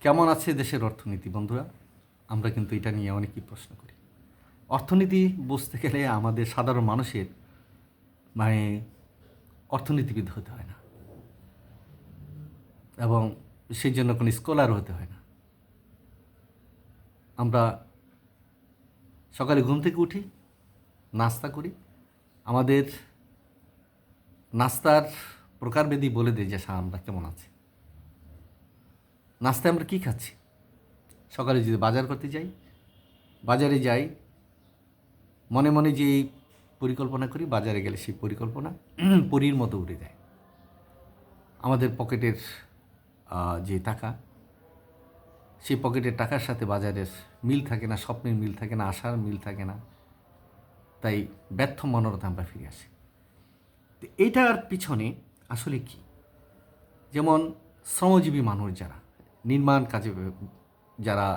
কেমন আছে দেশের অর্থনীতি, বন্ধুরা? আমরা কিন্তু এটা নিয়ে অনেকই প্রশ্ন করি। অর্থনীতি বুঝতে গেলে আমাদের সাধারণ মানুষের মানে অর্থনীতিবিদ হতে হয় না। এবং সেই জন্য কোনো স্কলার হতে হয় না। আমরা সকালে ঘুম থেকে উঠি, নাস্তা করি। আমাদের নাস্তার প্রকারভেদই বলে দেয় যে সা- আমরা কেমন আছি? নাস্তায় আমরা কী খাচ্ছি? সকালে যদি বাজার করতে যাই, বাজারে যাই, মনে মনে যে পরিকল্পনা করি, বাজারে গেলে সেই পরিকল্পনা পরীর মতো উড়ে যায়। আমাদের পকেটের যে টাকা, সেই পকেটের টাকার সাথে বাজারের মিল থাকে না, স্বপ্নের মিল থাকে না, আশার মিল থাকে না। তাই ব্যর্থ মনোরথ আমরা ফিরে আসি। এইটার পিছনে আসলে কি? যেমন শ্রমজীবী মানুষ যারা নির্মাণ কাজে যারা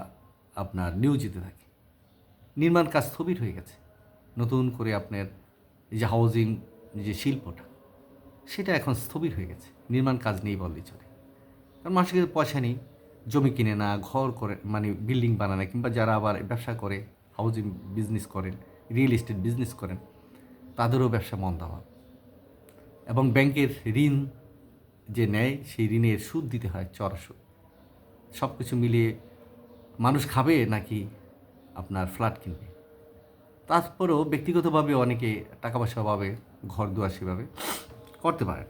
আপনার নিয়োজিত থাকে। নির্মাণ কাজ স্থবির হয়ে গেছে। নতুন করে আপনার যে হাউজিং যে শিল্পটা, সেটা এখন স্থবির হয়ে গেছে। নির্মাণ কাজ নেই বললেই চলে। কারণ মানুষের কাছে পয়সা নেই, জমি কিনে না, ঘর করে মানে বিল্ডিং বানানো, কিংবা যারা আবার ব্যবসা করে হাউজিং বিজনেস করেন রিয়েল এস্টেট বিজনেস করেন, তাদেরও ব্যবসা মন্দাভাব এবং ব্যাংকের ঋণ যে নেয়, সেই ঋণের সুদ দিতে হয় চড়া সুদ। সব কিছু মিলিয়ে মানুষ খাবে নাকি আপনার ফ্ল্যাট কিনবে? তারপরেও ব্যক্তিগতভাবে অনেকে টাকা পয়সা পাবে ঘর দুয়ার সেভাবে করতে পারে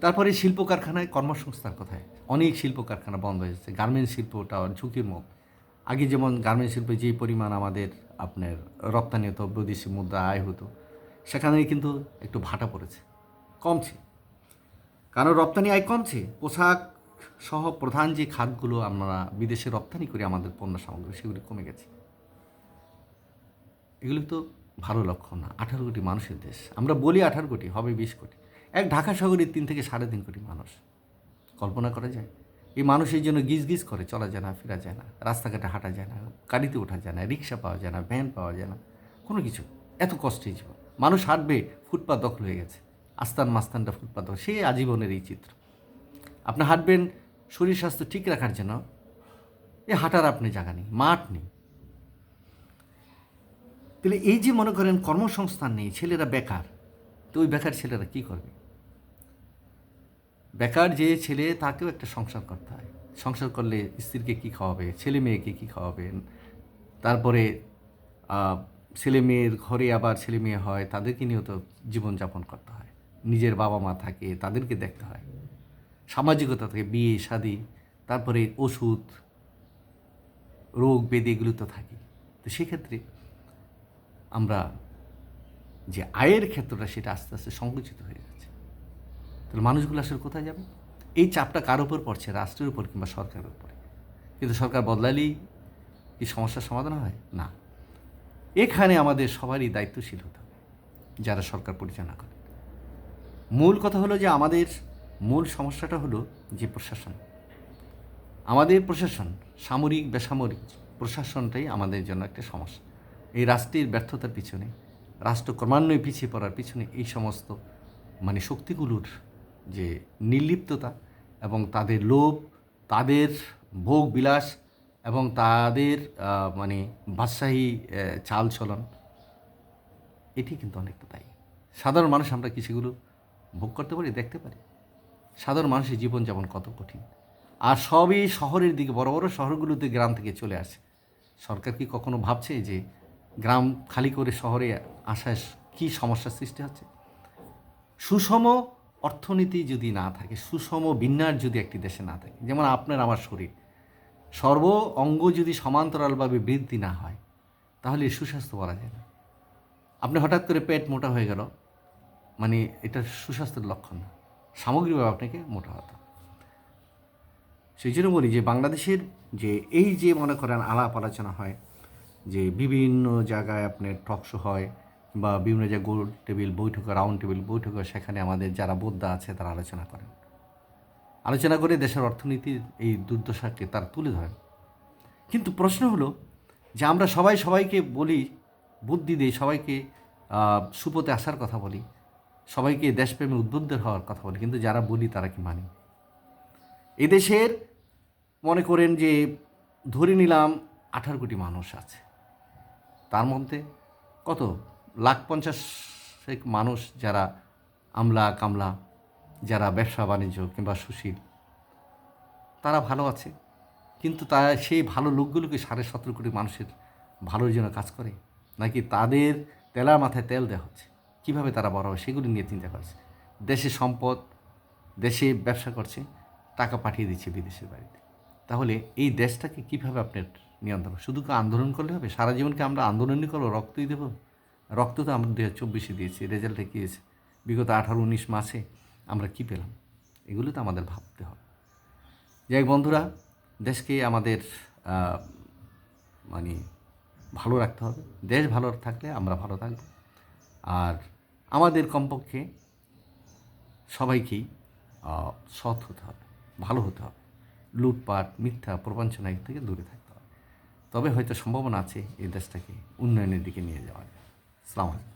তারপরে শিল্প কারখানায় কর্মসংস্থান কথায়? অনেক শিল্প কারখানা বন্ধ হয়েছে গার্মেন্টস শিল্পটা ঝুঁকির মুখ। আগে যেমন গার্মেন্টস শিল্পে যে পরিমাণ আমাদের আপনার রপ্তানি হতো, বৈদেশিক মুদ্রা আয় হতো, সেখানে কিন্তু একটু ভাটা পড়েছে। কমছে। কারণ রপ্তানি আয় কমছে। পোশাক সহ প্রধান যে খাতগুলো আমরা বিদেশে রপ্তানি করি আমাদের পণ্য সামগ্রী, সেগুলি কমে গেছে। এগুলি তো ভালো লক্ষণ না। আঠারো কোটি মানুষের দেশ। আমরা বলি আঠারো কোটি, হবে বিশ কোটি। এক ঢাকা শহরে তিন থেকে সাড়ে তিন কোটি মানুষ। কল্পনা করা যায়? এই মানুষের জন্য গিজ গিজ করে চলা যায় না, ফেরা যায় না। রাস্তাঘাটে হাঁটা যায় না, গাড়িতে ওঠা যায় না, রিক্সা পাওয়া যায় না, ভ্যান পাওয়া যায় না। কোনো কিছু। এত কষ্টে জীবন। মানুষ হাঁটবে, ফুটপাত দখল হয়ে গেছে। আস্তান মাস্তানটা ফুটপাত দখল। সেই আজীবনের এই চিত্র। আপনি হাঁটবেন শরীর স্বাস্থ্য ঠিক রাখার জন্য এ হাঁটার আপনি জায়গা নেই, মাঠ নেই। তাহলে এই যে মনে করেন কর্মসংস্থান নেই, ছেলেরা বেকার, তো ওই বেকার ছেলেরা কি করবে? বেকার যে ছেলে, তাকেও একটা সংসার করতে হয়। সংসার করলে স্ত্রীকে কী খাওয়াবে, ছেলে মেয়েকে কী খাওয়াবেন তারপরে ছেলে মেয়ের ঘরে আবার ছেলে মেয়ে হয়, তাদেরকে নিয়েও তো জীবনযাপন করতে হয়। নিজের বাবা মা থাকে, তাদেরকে দেখতে হয়। সামাজিকতা থাকে, বিয়ে, শাদি, তারপরে ওষুধ, রোগ, বেদি এগুলো তো থাকে তো সেক্ষেত্রে আমরা যে আয়ের ক্ষেত্রটা সেটা আস্তে আস্তে সংকুচিত হয়ে যাচ্ছে। তাহলে মানুষগুলো আসলে কোথায় যাবে? এই চাপটা কার উপর পড়ছে? রাষ্ট্রের উপর কিংবা সরকারের উপরে? কিন্তু সরকার বদলালেই কি সমস্যার সমাধান হয়? না। এখানে আমাদের সবারই দায়িত্বশীল হতে হবে, যারা সরকার পরিচালনা করে। মূল কথা হলো যে আমাদের মূল সমস্যাটা হলো যে প্রশাসন। আমাদের প্রশাসন সামরিক, বেসামরিক প্রশাসনটাই আমাদের জন্য একটা সমস্যা। এই রাষ্ট্রের ব্যর্থতার পিছনে, রাষ্ট্র ক্রমান্বয়ে পিছিয়ে পড়ার পিছনে এই সমস্ত মানে শক্তিগুলোর যে নির্লিপ্ততা এবং তাদের লোভ, তাদের ভোগ বিলাস এবং তাদের মানে বাদশাহী চাল চলন এটি কিন্তু অনেকটা তাই সাধারণ মানুষ আমরা কিছুগুলো ভোগ করতে পারি, দেখতে পারি? সাধারণ মানুষের জীবনযাপন কত কঠিন? আর সবই শহরের দিকে, বড় বড় শহরগুলোতে গ্রাম থেকে চলে আসে। সরকার কি কখনো ভাবছে যে গ্রাম খালি করে শহরে আসায় কী সমস্যার সৃষ্টি হচ্ছে? সুষম অর্থনীতি যদি না থাকে, সুষম বিন্যাস যদি একটি দেশে না থাকে, যেমন আপনার আমার শরীর, সর্ব অঙ্গ যদি সমান্তরালভাবে বৃদ্ধি না হয়, তাহলে সুস্বাস্থ্য বলা যায় না। আপনি হঠাৎ করে পেট মোটা হয়ে গেল মানে এটা সুস্বাস্থ্যের লক্ষণ না। সামগ্রিকভাবে আপনাকে মোটা হতে। সেই জন্য বলি যে বাংলাদেশের যে এই যে মনে করেন আলাপ আলোচনা হয়, যে বিভিন্ন জায়গায় আপনার টকশো হয় বা বিভিন্ন জায়গায় গোল টেবিল বৈঠক রাউন্ড টেবিল বৈঠক সেখানে আমাদের যারা বোদ্ধা আছে তারা আলোচনা করেন আলোচনা করে দেশের অর্থনীতির এই দুর্দশাকে তারা তুলে ধরেন কিন্তু প্রশ্ন হলো যে আমরা সবাই সবাইকে বলি, বুদ্ধি দিই সবাইকে সুপথে আসার কথা বলি সবাইকে দেশপ্রেমে উদ্বুদ্ধ হওয়ার কথা বলি, কিন্তু যারা বলি তারা কি মানি? এদেশের মনে করেন যে ধরে নিলাম আঠারো কোটি মানুষ আছে। তার মধ্যে কত? লাখ পঞ্চাশ মানুষ যারা আমলা, কামলা, যারা ব্যবসা, বাণিজ্য কিংবা সুশীল, তারা ভালো আছে। কিন্তু তা, সেই ভালো লোকগুলোকে সাড়ে সতেরো কোটি মানুষের ভালোর জন্য কাজ করে? নাকি তাদের তেলার মাথায় তেল দেওয়া হচ্ছে? কীভাবে তারা বড় হবে সেগুলি নিয়ে চিন্তা করছে। দেশে সম্পদ, দেশে ব্যবসা করছে, টাকা পাঠিয়ে দিচ্ছে বিদেশের বাড়িতে। তাহলে এই দেশটাকে কীভাবে আপনার নিয়ন্ত্রণ? শুধু আন্দোলন করলে হবে? সারা জীবনকে আমরা আন্দোলনই করব রক্তই দেবো? রক্ত তো আমরা দু হাজার চব্বিশে দিয়েছি রেজাল্টে কী বিগত আঠারো, উনিশ মাসে আমরা কী পেলাম? এগুলো তো আমাদের ভাবতে হবে। যাই বন্ধুরা, দেশকে আমাদের মানে ভালো রাখতে হবে। দেশ ভালো থাকলে আমরা ভালো থাকব। আর আমাদের কমপক্ষে সবাইকেই সৎ হতে হবে, ভালো হতে হবে। লুটপাট, মিথ্যা প্রবঞ্চনা থেকে দূরে থাকতে হবে। তবে হয়তো সম্ভাবনা আছে এই দেশটাকে উন্নয়নের দিকে নিয়ে যাওয়ার। সালাম আলাইকুম।